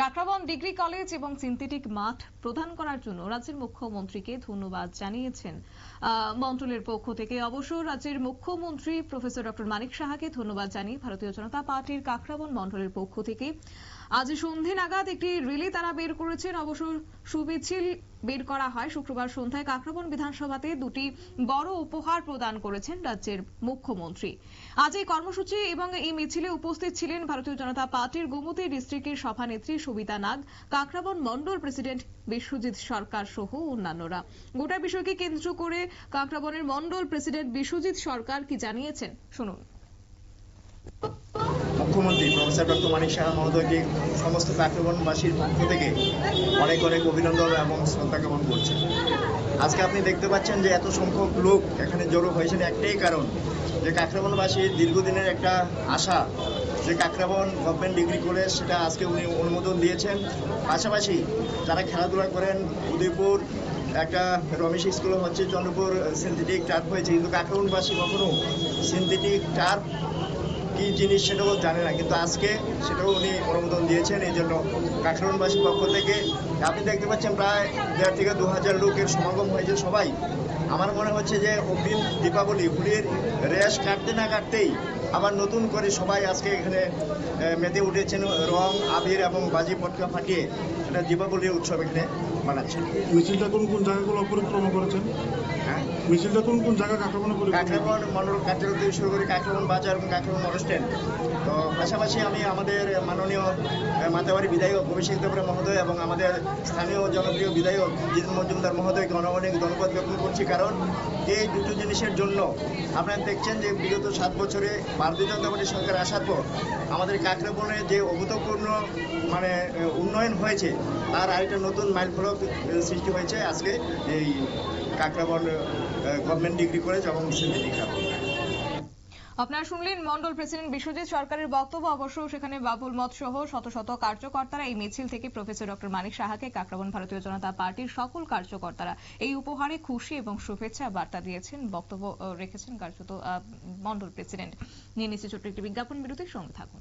Kakraban degree college এবং synthetic মাঠ প্রদান করার জন্য রাজ্যের মুখ্যমন্ত্রীকে ধন্যবাদ জানিয়েছেন। মন্ত্রণের পক্ষ থেকে অবশ্য রাজ্যের মুখ্যমন্ত্রী প্রফেসর ডক্টর মানিক সাহাকে ধন্যবাদ জানিয়ে ভারতীয় জনতা পার্টির কাকরাবন মন্ডলের পক্ষ থেকে আজ সন্ধে নাগাদ একটি রিলি তারা বের করেছেন। অবশ্য সুমিছিল বের করা হয়। শুক্রবার সন্ধ্যায় কাকরাবন বিধানসভাতে দুটি বড় উপহার প্রদান করেছেন রাজ্যের মুখ্যমন্ত্রী। আজ এই কর্মসূচি এবং এই মিছিলে উপস্থিত ছিলেন ভারতীয় জনতা পার্টির গোমতী ডিস্ট্রিক্টের সভানেত্রী সবিতা নাগ। কাকরাবন মন্ডল প্রেসিডেন্ট বিশ্বজিৎ সরকার সহ অন্যান্যরা। গোটা বিষয়কে কেন্দ্র করে কাকরাবনের মন্ডল প্রেসিডেন্ট বিশ্বজিৎ সরকার কি জানিয়েছেন? শুনুন। মুখ্যমন্ত্রী প্রফেসর ডক্টর মানিক সাহা মহোদয়কে সমস্ত কাকরাবনবাসীর পক্ষ থেকে অনেক অনেক অভিনন্দন এবং শ্রদ্ধা জ্ঞাপন করছে। আজকে আপনি দেখতে পাচ্ছেন যে এত সংখ্যক লোক এখানে জড়ো হয়েছেন একটাই কারণ যে কাকরাবনবাসীর দীর্ঘদিনের একটা আশা, যে কাকরাবন গভর্নমেন্ট ডিগ্রি করে সেটা আজকে উনি অনুমোদন দিয়েছেন। পাশাপাশি যারা খেলাধুলা করেন, উদয়পুর একটা রমেশ স্কুল হচ্ছে, চন্দ্রপুর সিনথেটিক টার্ফ হয়েছে। কিন্তু কাকরাবনবাসী কখনো সিনথেটিক টার্ফ কি জিনিস সেটাও জানে না। কিন্তু আজকে সেটাও উনি অনুমোদন দিয়েছেন এই জন্য কাকরানবাসীর পক্ষ থেকে। আপনি দেখতে পাচ্ছেন প্রায় দেড় থেকে দু হাজার লোকের সমাগম হয়েছে সবাই। আমার মনে হচ্ছে যে অগ্রিম দীপাবলি, হুলির রেশ কাটতে না কাটতেই আবার নতুন করে সবাই আজকে এখানে মেতে উঠেছেন রং, আবির এবং বাজি পটকা ফাটিয়ে এটা দীপাবলির উৎসব এখানে মানাচ্ছেন। মিছিলটা কোন কোন জায়গাগুলো পরিক্রমা করেছেন? মিছিলটা কোন কোন জায়গা কাটাবো করে কাকরাবন মন্ডল কার্যালয় থেকে শুরু করে কাকরাবন বাজার এবং কাকরাবন বড় স্ট্যান্ড তো পাশাপাশি আমি আমাদের মাননীয় মাতাবাড়ি বিধায়ক অভিষেক দেবরা মহোদয় এবং আমাদের স্থানীয় জনপ্রিয় বিধায়ক জিতেন মজুমদার মহোদয়কে অনেক অনেক ধন্যবাদ জ্ঞাপন করছি। কারণ এই দুটো জিনিসের জন্য আপনারা দেখছেন যে বিগত সাত বছরে ভারতীয় জনতা পার্টি সরকার আসার পর আমাদের কাকরাবনে যে অভূতপূর্ণ মানে উন্নয়ন হয়েছে তার আরেকটা নতুন মাইল ফলক সৃষ্টি হয়েছে আজকে এই কাকরাবন গভর্নমেন্ট ডিগ্রি কলেজ এবং আপনারা শুনলেন মন্ডল প্রেসিডেন্ট বিশ্বজিৎ সরকারের বক্তব্য। অবশ্য সেখানে বাবুল মত সহ শত শত কার্যকর্তারা, এই মিছিল থেকে প্রফেসর ডক্টর মানিক সাহাকে কাকরাবন ভারতীয় জনতা পার্টির সকল কার্যকর্তারা এই উপহারে খুশি এবং শুভেচ্ছা বার্তা দিয়েছেন, বক্তব্য রেখেছেন কার্যত মন্ডল প্রেসিডেন্ট। নিয়ে নিচ্ছে ছোট্ট একটি বিজ্ঞাপন বিরতির সঙ্গে থাকুন।